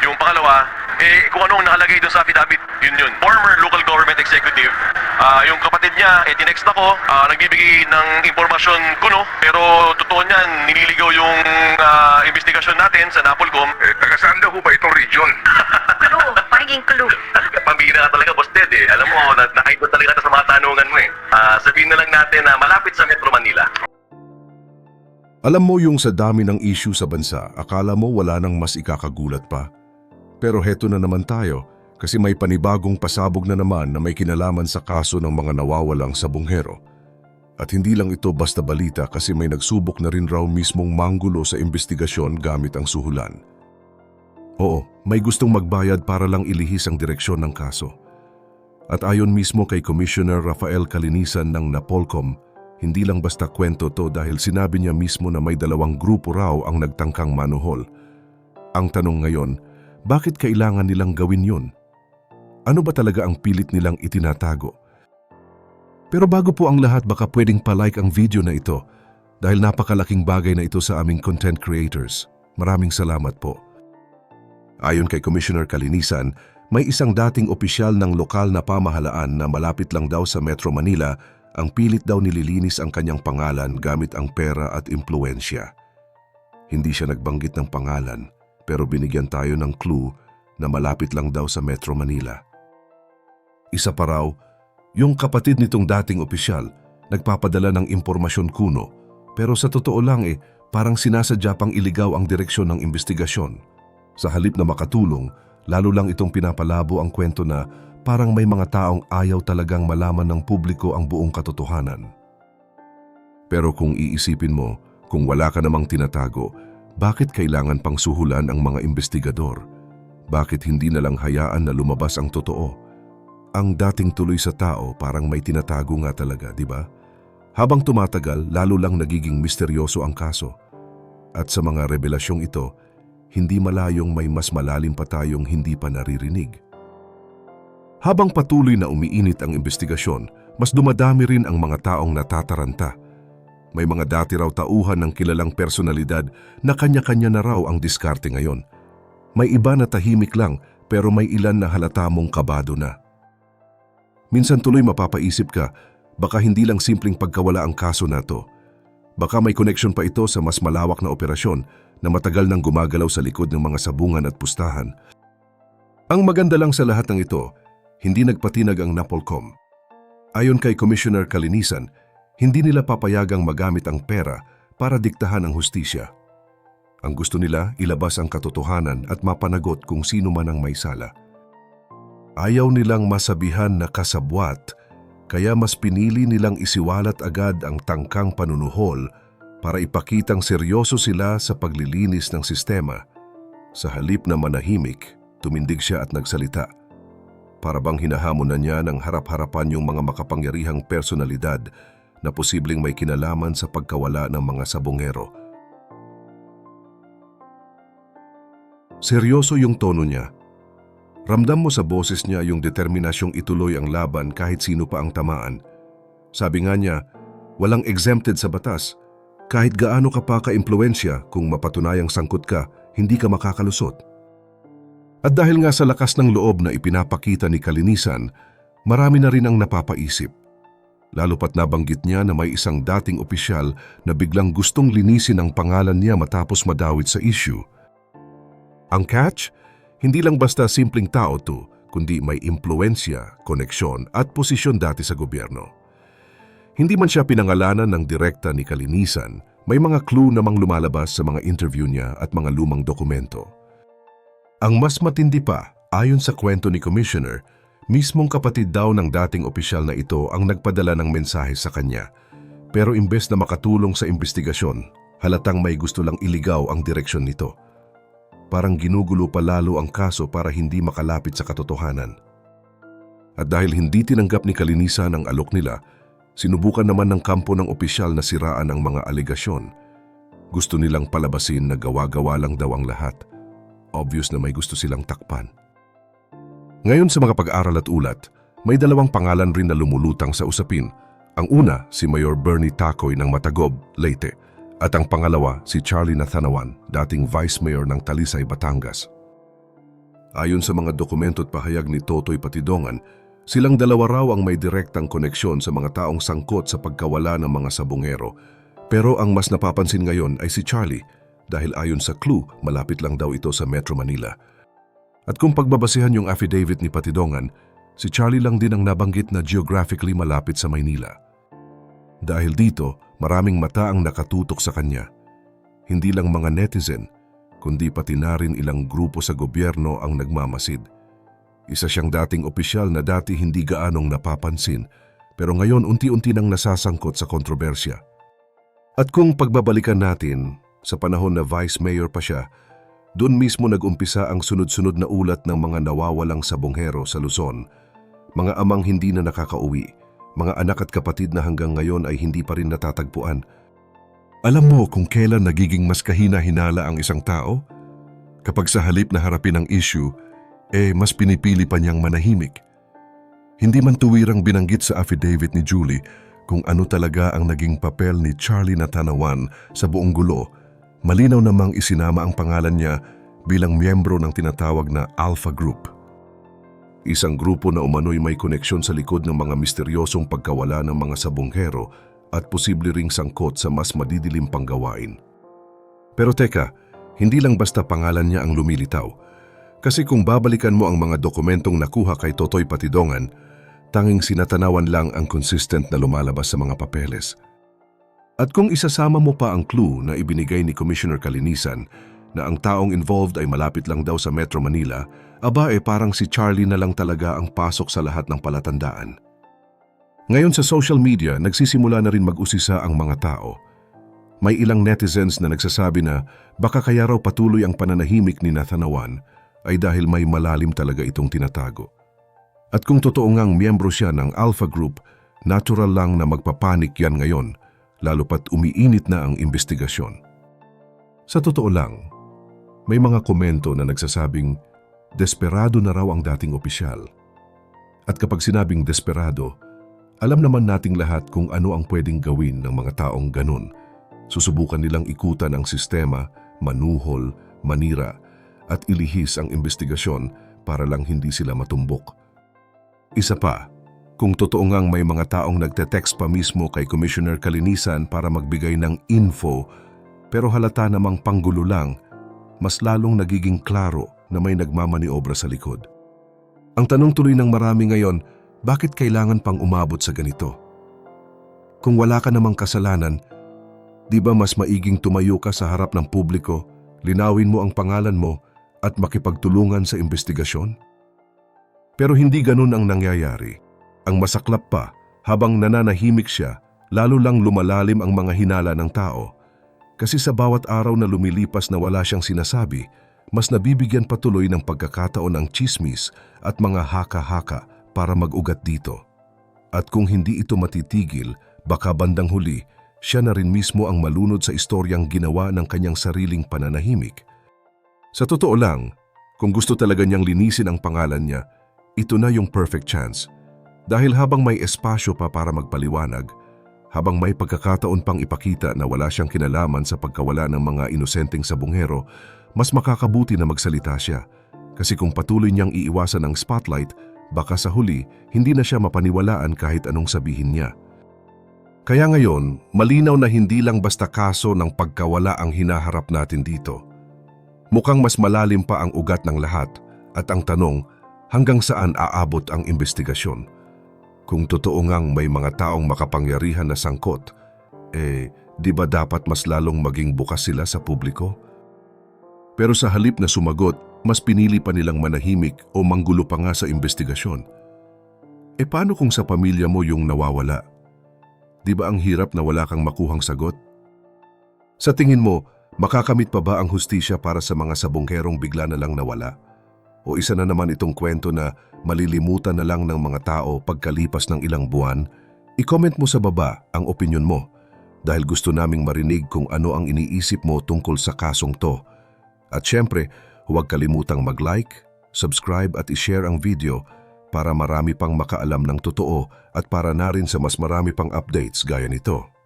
Yung pangalawa, eh, kung anong nakalagay doon sa affidavit, yun yun. Former local government executive, ah, yung kapatid niya, eh, tinext ako, ah, nagbibigay ng impormasyon kuno, pero totoo niyan, nililigaw yung ah, investigasyon natin sa Napolcom. Eh, taga saan daw ho ba itong region? Clue, pahinging clue. Pambira ka talaga, Boss Ted, eh. Alam mo, na nakaibot talaga ka sa mga tanungan mo, eh. Ah, sabihin na lang natin na malapit sa Metro Manila. Alam mo yung sa dami ng issue sa bansa, akala mo wala nang mas ikakagulat pa. Pero heto na naman tayo kasi may panibagong pasabog na naman na may kinalaman sa kaso ng mga nawawalang sabonghero. At hindi lang ito basta balita kasi may nagsubok na rin raw mismong manggulo sa investigasyon gamit ang suhulan. Oo, may gustong magbayad para lang ilihis ang direksyon ng kaso. At ayon mismo kay Commissioner Rafael Kalinisan ng Napolcom, hindi lang basta kwento to dahil sinabi niya mismo na may dalawang grupo raw ang nagtangkang manuhol. Ang tanong ngayon, bakit kailangan nilang gawin yun? Ano ba talaga ang pilit nilang itinatago? Pero bago po ang lahat baka pwedeng palike ang video na ito dahil napakalaking bagay na ito sa aming content creators. Maraming salamat po. Ayon kay Commissioner Kalinisan, may isang dating opisyal ng lokal na pamahalaan na malapit lang daw sa Metro Manila ang pilit daw nililinis ang kanyang pangalan gamit ang pera at impluensya. Hindi siya nagbanggit ng pangalan pero binigyan tayo ng clue na malapit lang daw sa Metro Manila. Isa pa raw, yung kapatid nitong dating opisyal nagpapadala ng impormasyon kuno pero sa totoo lang eh parang sinasadya pang iligaw ang direksyon ng investigasyon. Sa halip na makatulong, lalo lang itong pinapalabo ang kwento na parang may mga taong ayaw talagang malaman ng publiko ang buong katotohanan. Pero kung iisipin mo, kung wala ka namang tinatago, bakit kailangan pang suhulan ang mga investigador? Bakit hindi na lang hayaan na lumabas ang totoo? Ang dating tuloy sa tao parang may tinatago nga talaga, di ba? Habang tumatagal, lalo lang nagiging misteryoso ang kaso. At sa mga revelasyong ito, hindi malayong may mas malalim pa tayong hindi pa naririnig. Habang patuloy na umiinit ang investigasyon, mas dumadami rin ang mga taong natataranta. May mga dati raw tauhan ng kilalang personalidad na kanya-kanya na raw ang diskarte ngayon. May iba na tahimik lang pero may ilan na halata mong kabado na. Minsan tuloy mapapaisip ka, baka hindi lang simpleng pagkawala ang kaso na to. Baka may connection pa ito sa mas malawak na operasyon na matagal nang gumagalaw sa likod ng mga sabungan at pustahan. Ang maganda lang sa lahat ng ito, hindi nagpatinag ang Napolcom. Ayon kay Commissioner Kalinisan, hindi nila papayagang magamit ang pera para diktahan ang hustisya. Ang gusto nila, ilabas ang katotohanan at mapanagot kung sino man ang may sala. Ayaw nilang masabihan na kasabwat, kaya mas pinili nilang isiwalat agad ang tangkang panunuhol para ipakitang seryoso sila sa paglilinis ng sistema. Sa halip na manahimik, tumindig siya at nagsalita. Para bang hinahamon na niya ng harap-harapan yung mga makapangyarihang personalidad na posibleng may kinalaman sa pagkawala ng mga sabongero. Seryoso yung tono niya. Ramdam mo sa boses niya yung determinasyong ituloy ang laban kahit sino pa ang tamaan. Sabi nga niya, walang exempted sa batas. Kahit gaano ka pa ka-impluensya kung mapatunayang sangkot ka, hindi ka makakalusot. At dahil nga sa lakas ng loob na ipinapakita ni Kalinisan, marami na rin ang napapaisip. Lalo pat nabanggit niya na may isang dating opisyal na biglang gustong linisin ang pangalan niya matapos madawit sa issue. Ang catch? Hindi lang basta simpleng tao to, kundi may impluensya, koneksyon at posisyon dati sa gobyerno. Hindi man siya pinangalanan ng direkta ni Kalinisan, may mga clue namang lumalabas sa mga interview niya at mga lumang dokumento. Ang mas matindi pa, ayon sa kwento ni Commissioner, mismong kapatid daw ng dating opisyal na ito ang nagpadala ng mensahe sa kanya. Pero imbes na makatulong sa investigasyon, halatang may gusto lang iligaw ang direksyon nito. Parang ginugulo pa lalo ang kaso para hindi makalapit sa katotohanan. At dahil hindi tinanggap ni Kalinisan ang alok nila, sinubukan naman ng kampo ng opisyal na siraan ang mga alegasyon. Gusto nilang palabasin na gawa-gawa lang daw ang lahat. Obvious na may gusto silang takpan. Ngayon sa mga pag-aral at ulat, may dalawang pangalan rin na lumulutang sa usapin. Ang una, si Mayor Bernie Tacoy ng Matagob, Leyte, at ang pangalawa, si Charlie Nathanawan, dating Vice Mayor ng Talisay, Batangas. Ayon sa mga dokumento at pahayag ni Totoy Patidongan, silang dalawa raw ang may direktang koneksyon sa mga taong sangkot sa pagkawala ng mga sabungero. Pero ang mas napapansin ngayon ay si Charlie dahil ayon sa clue, malapit lang daw ito sa Metro Manila. At kung pagbabasehan yung affidavit ni Patidongan, si Charlie lang din ang nabanggit na geographically malapit sa Maynila. Dahil dito, maraming mata ang nakatutok sa kanya. Hindi lang mga netizen, kundi pati na rin ilang grupo sa gobyerno ang nagmamasid. Isa siyang dating opisyal na dati hindi gaanong napapansin, pero ngayon unti-unti nang nasasangkot sa kontrobersya. At kung pagbabalikan natin, sa panahon na vice mayor pa siya, doon mismo nag-umpisa ang sunod-sunod na ulat ng mga nawawalang sabonghero sa Luzon. Mga amang hindi na nakakauwi, mga anak at kapatid na hanggang ngayon ay hindi pa rin natatagpuan. Alam mo kung kailan nagiging mas kahina-hinala ang isang tao? Kapag sa halip na harapin ang issue, eh mas pinipili pa niyang manahimik. Hindi man tuwirang binanggit sa affidavit ni Julie kung ano talaga ang naging papel ni Charlie Natanawan sa buong gulo, malinaw namang isinama ang pangalan niya bilang miyembro ng tinatawag na Alpha Group. Isang grupo na umano'y may koneksyon sa likod ng mga misteryosong pagkawala ng mga sabonghero at posible ring sangkot sa mas madidilim pang gawain. Pero teka, hindi lang basta pangalan niya ang lumilitaw. Kasi kung babalikan mo ang mga dokumentong nakuha kay Totoy Patidongan, tanging sinatanawan lang ang consistent na lumalabas sa mga papeles. At kung isasama mo pa ang clue na ibinigay ni Commissioner Kalinisan na ang taong involved ay malapit lang daw sa Metro Manila, aba e parang si Charlie na lang talaga ang pasok sa lahat ng palatandaan. Ngayon sa social media, nagsisimula na rin mag-usisa ang mga tao. May ilang netizens na nagsasabi na baka kaya raw patuloy ang pananahimik ni Nathanawan ay dahil may malalim talaga itong tinatago. At kung totoo ngang miyembro siya ng Alpha Group, natural lang na magpapanik yan ngayon, lalo pat umiinit na ang investigasyon. Sa totoo lang, may mga komento na nagsasabing desperado na raw ang dating opisyal. At kapag sinabing desperado, alam naman nating lahat kung ano ang pwedeng gawin ng mga taong ganun. Susubukan nilang ikutan ang sistema, manuhol, manira, at ilihis ang investigasyon para lang hindi sila matumbok. Isa pa, kung totoo ngang may mga taong nagte-text pa mismo kay Commissioner Kalinisan para magbigay ng info, pero halata namang panggulo lang, mas lalong nagiging klaro na may nagmamaniobra sa likod. Ang tanong tuloy ng marami ngayon, bakit kailangan pang umabot sa ganito? Kung wala ka namang kasalanan, di ba mas maiging tumayo ka sa harap ng publiko, linawin mo ang pangalan mo at makipagtulungan sa investigasyon? Pero hindi ganun ang nangyayari. Ang masaklap pa, habang nananahimik siya, lalo lang lumalalim ang mga hinala ng tao. Kasi sa bawat araw na lumilipas na wala siyang sinasabi, mas nabibigyan patuloy ng pagkakataon ang chismis at mga haka-haka para mag-ugat dito. At kung hindi ito matitigil, baka bandang huli, siya na rin mismo ang malunod sa istoryang ginawa ng kanyang sariling pananahimik. Sa totoo lang, kung gusto talaga niyang linisin ang pangalan niya, ito na yung perfect chance. Dahil habang may espasyo pa para magpaliwanag, habang may pagkakataon pang ipakita na wala siyang kinalaman sa pagkawala ng mga inosenteng sabungero, mas makakabuti na magsalita siya. Kasi kung patuloy niyang iiwasan ang spotlight, baka sa huli, hindi na siya mapaniwalaan kahit anong sabihin niya. Kaya ngayon, malinaw na hindi lang basta kaso ng pagkawala ang hinaharap natin dito. Mukhang mas malalim pa ang ugat ng lahat at ang tanong, hanggang saan aabot ang investigasyon? Kung totoo ngang may mga taong makapangyarihan na sangkot, eh, di ba dapat mas lalong maging bukas sila sa publiko? Pero sa halip na sumagot, mas pinili pa nilang manahimik o manggulo pa nga sa investigasyon. E paano kung sa pamilya mo yung nawawala? Di ba ang hirap na wala kang makuhang sagot? Sa tingin mo, makakamit pa ba ang hustisya para sa mga sabongkerong bigla na lang nawala? O isa na naman itong kwento na malilimutan na lang ng mga tao pagkalipas ng ilang buwan? I-comment mo sa baba ang opinion mo dahil gusto naming marinig kung ano ang iniisip mo tungkol sa kasong to. At syempre, huwag kalimutang mag-like, subscribe at i-share ang video para marami pang makaalam ng totoo at para na rin sa mas marami pang updates gaya nito.